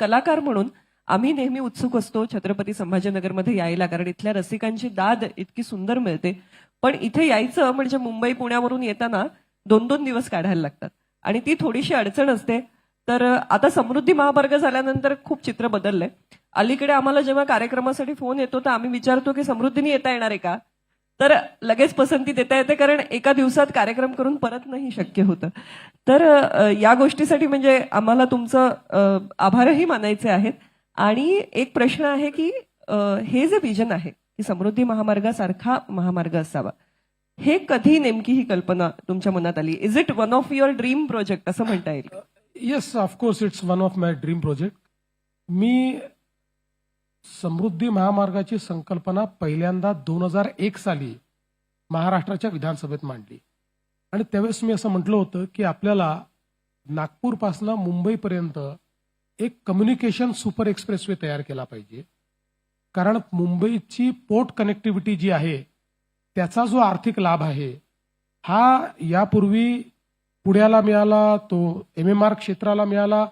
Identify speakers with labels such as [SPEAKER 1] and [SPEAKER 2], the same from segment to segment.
[SPEAKER 1] कलाकार म्हणून आम्ही नेहमी उत्सुक असतो छत्रपती संभाजीनगरमध्ये यायला कारण इथल्या रसिकांची दाद इतकी सुंदर मिळते. पण इथे यायचं म्हणजे मुंबई पुण्यावरून येताना दोन दोन दिवस काढायला लागतात. आणि ती थोडीशी अडचण असते. तर आता समृद्धी महामार्ग झाल्यानंतर खूप चित्र बदललंय. अलीकडे आम्हाला जेव्हा कार्यक्रमासाठी फोन येतो तर आम्ही विचारतो की समृद्धीने येता येणार आहे का? तर लगेच पसंती देता येते कारण एका दिवसात कार्यक्रम करून परत नाही शक्य होतं. तर या गोष्टीसाठी म्हणजे आम्हाला तुमचं आभारही मानायचे आहेत. आणि एक प्रश्न आहे की हे जे विजन आहे की समृद्धी महामार्गासारखा महामार्ग असावा हे कधी नेमकी ही कल्पना तुमच्या मनात आली? Is it one of your dream project असं म्हणता येईल.
[SPEAKER 2] Yes of course it's one of my dream project मी समृद्धी महामार्गाची संकल्पना पहिल्यांदा दोन हजार एक साली महाराष्ट्राच्या विधानसभेत मांडली. आणि त्यावेळेस मी असं म्हटलं होतं की आपल्याला नागपूरपासनं मुंबईपर्यंत एक कम्युनिकेशन सुपर एक्सप्रेसवे तयार केला पाहिजे. कारण मुंबईची पोर्ट कनेक्टिव्हिटी जी आहे त्याचा जो आर्थिक लाभ आहे हा यापूर्वी पुण्याला मिळाला तो एम एम आर क्षेत्राला मिळाला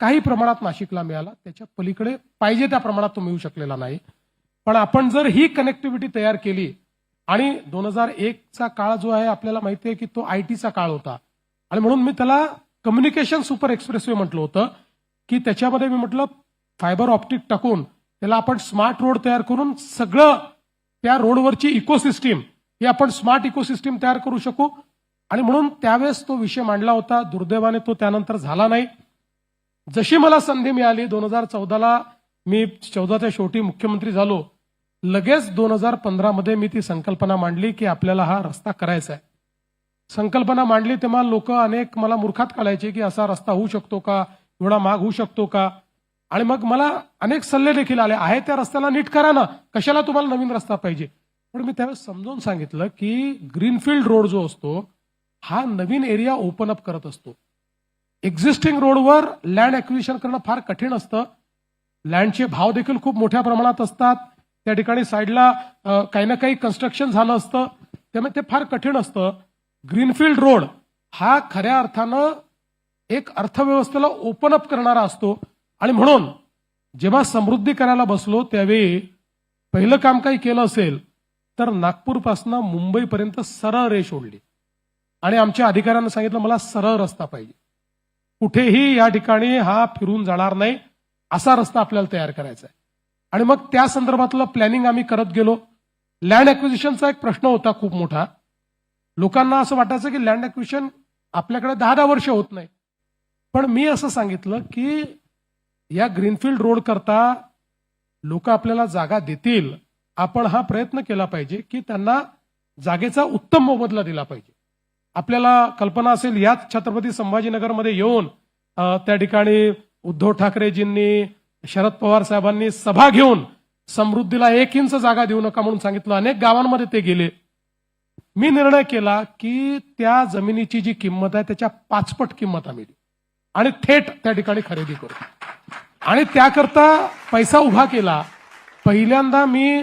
[SPEAKER 2] काही प्रमाणात नाशिकला मिळाला. त्याच्या पलीकडे पाहिजे त्या प्रमाणात तो मिळू शकलेला नाही. पण आपण जर ही कनेक्टिव्हिटी तयार केली आणि दोन हजार एकचा काळ जो आहे आपल्याला माहिती आहे की तो आय टीचा काळ होता. आणि म्हणून मी त्याला कम्युनिकेशन सुपर एक्सप्रेसवे म्हटलं होतं की त्याच्यामध्ये मी म्हटलं फायबर ऑप्टिक टाकून त्याला आपण स्मार्ट रोड तयार करून सगळं त्या रोडवरची इकोसिस्टीम ही आपण स्मार्ट इकोसिस्टीम तयार करू शकू. आणि म्हणून त्यावेळेस तो विषय मांडला होता. दुर्दैवाने तो त्यानंतर झाला नाही. जशी मला संधी मिळाली दोन हजार चौदाला मी चौदाच्या शेवटी मुख्यमंत्री झालो. लगेच दोन हजार पंधरामध्ये मी ती संकल्पना मांडली की आपल्याला हा रस्ता करायचा आहे. संकल्पना मांडली तेव्हा लोक अनेक मला मूर्खात काढायचे की असा रस्ता होऊ शकतो का? एवढा माग होऊ शकतो का? आणि मग मला अनेक सल्ले देखील आले. आहे त्या रस्त्याला नीट करा ना. कशाला तुम्हाला नवीन रस्ता पाहिजे? पण मी त्यावेळेस समजावून सांगितलं की ग्रीनफील्ड रोड जो असतो हा नवीन एरिया ओपन अप करत असतो. एक्झिस्टिंग रोडवर लँड ऍक्विजिशन करणं फार कठीण असतं. लँडचे भाव देखील खूप मोठ्या प्रमाणात असतात. त्या ठिकाणी साईडला काही ना काही कन्स्ट्रक्शन झालं असतं. त्यामुळे ते फार कठीण असतं. ग्रीनफील्ड रोड हा खऱ्या अर्थानं एक अर्थव्यवस्थेला ओपन अप करणारा असतो. आणि म्हणून जेव्हा समृद्धी करायला बसलो त्यावेळी पहिलं काम काही केलं असेल तर नागपूरपासून मुंबईपर्यंत सरळ रेष ओढली. आणि आमच्या अधिकाऱ्यांना सांगितलं मला सरळ रस्ता पाहिजे. कुठेही या ठिकाणी हा फिरून जाणार नाही असा रस्ता आपल्याला तयार करायचा आहे. आणि मग त्या संदर्भातलं प्लॅनिंग आम्ही करत गेलो. लँड ॲक्विजिशनचा एक प्रश्न होता खूप मोठा. लोकांना असं वाटायचं की लँड ॲक्विजिशन आपल्याकडे दहा दहा वर्ष होत नाही. पण मी असं सांगितलं की या ग्रीनफील्ड रोड करता लोक आपल्याला जागा देतील आपण हा प्रयत्न केला पाहिजे की त्यांना जागेचा उत्तम मोबदला दिला पाहिजे. आपल्याला कल्पना असेल याच छत्रपती संभाजीनगरमध्ये येऊन त्या ठिकाणी उद्धव ठाकरेजींनी शरद पवार साहेबांनी सभा घेऊन समृद्धीला एक इंच जागा देऊ नका म्हणून सांगितलं. अनेक गावांमध्ये ते गेले. मी निर्णय केला की त्या जमिनीची जी किंमत आहे त्याच्या पाचपट किंमत आम्ही देऊ. आणि थेट त्या ठिकाणी खरेदी करू. आणि त्याकरता पैसा उभा केला. पहिल्यांदा मी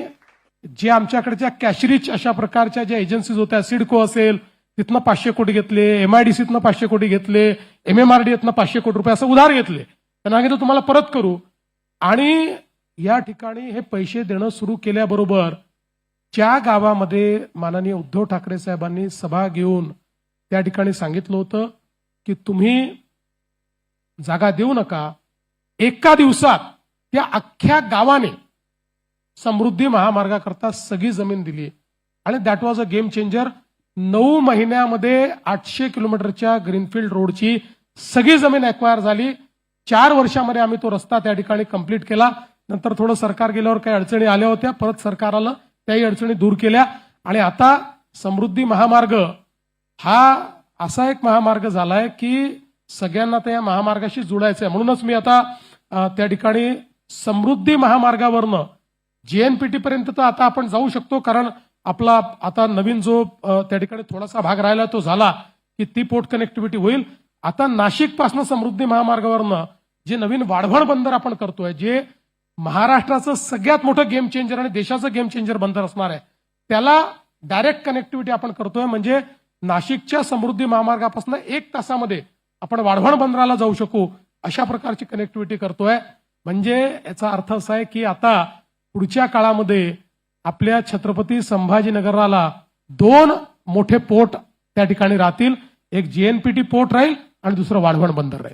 [SPEAKER 2] जे आमच्याकडच्या कॅशरिच अशा प्रकारच्या ज्या एजन्सीज होत्या सिडको असेल तिथनं पाचशे कोटी घेतले एमआयडीसीतनं पाचशे कोटी घेतले एम एम आर डी पाचशे कोटी रुपये असं उधार घेतले. त्यांना सांगितलं तुम्हाला परत करू. आणि या ठिकाणी हे पैसे देणं सुरू केल्याबरोबर ज्या गावामध्ये माननीय उद्धव ठाकरे साहेबांनी सभा घेऊन त्या ठिकाणी सांगितलं होतं की तुम्ही जागा देऊ नका एका दिवसात त्या अख्ख्या गावाने समृद्धी महामार्गाकरता सगळी जमीन दिली. आणि that was a game changer नऊ महिन्यामध्ये आठशे किलोमीटरच्या ग्रीनफील्ड रोडची सगळी जमीन ॲक्वायर झाली. चार वर्षामध्ये आम्ही तो रस्ता त्या ठिकाणी कंप्लीट केला. नंतर थोडं सरकार गेल्यावर काही अडचणी आल्या होत्या. परत सरकार आलं. त्याही अडचणी दूर केल्या. आणि आता समृद्धी महामार्ग हा असा एक महामार्ग झालाय की सगळ्यांना त्या महामार्गाशी जुळायचं आहे म्हणूनच मी आता त्या ठिकाणी समृद्धी महामार्गावरनं जेएनपीटी पर्यंत तर आता आपण जाऊ शकतो. कारण आपला आता नवीन जो त्या ठिकाणी थोडासा भाग राहिला तो झाला की ती पोर्ट कनेक्टिव्हिटी होईल. आता नाशिकपासून समृद्धी महामार्गावरनं जे नवीन वाढवण बंदर आपण करतोय जे महाराष्ट्राचं सगळ्यात मोठं गेम चेंजर आणि देशाचं गेम चेंजर बंदर असणार आहे त्याला डायरेक्ट कनेक्टिव्हिटी आपण करतोय. म्हणजे नाशिकच्या समृद्धी महामार्गापासून एक तासामध्ये आपण वाढवण बंदराला जाऊ शकू अशा प्रकारची कनेक्टिव्हिटी करतोय. म्हणजे याचा अर्थ असा आहे की आता पुढच्या काळामध्ये आपल्या छत्रपती संभाजीनगराला दोन मोठे पोर्ट त्या ठिकाणी राहतील. एक जेएनपीटी पोर्ट राहील आणि दुसरं वाढवण बंदर राहील.